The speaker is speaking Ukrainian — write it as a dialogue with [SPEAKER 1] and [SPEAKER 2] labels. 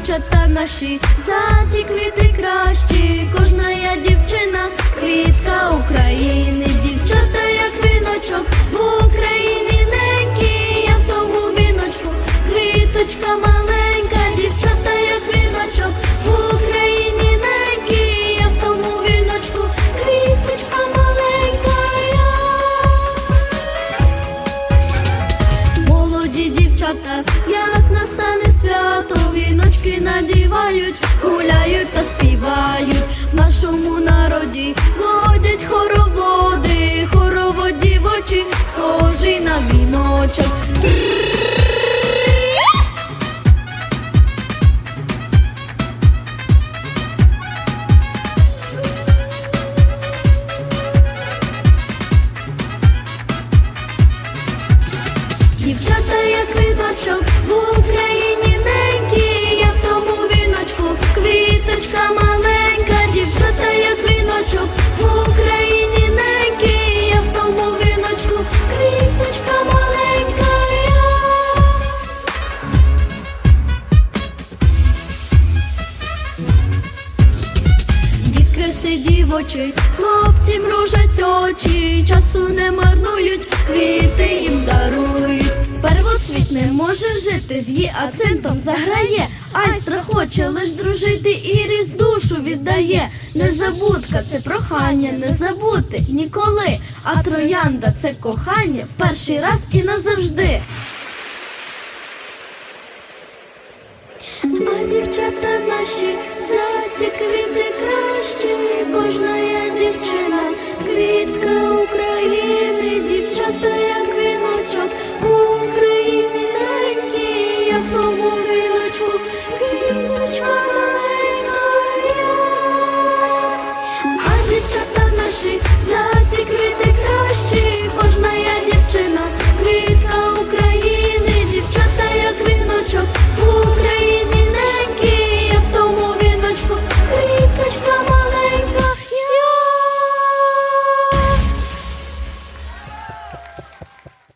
[SPEAKER 1] дівчата наші, заті квіти кращі, кожна я дівчина квітка. Віночки надівають, гуляють та співають. В нашому народі водять хороводи, хоровод дівочі, схожий на віночок. Дівчата, як віночок, Краси дівочий, хлопці мружать очі, часу не марнують, квіти їм дарують. Первоцвіт не може жити, з її акцентом заграє, Айстра хоче лиш дружити і різ душу віддає. Незабудка це прохання, не забути ніколи. А троянда це кохання в перший раз і назавжди. А дівчата наші за квіти кращі, кожна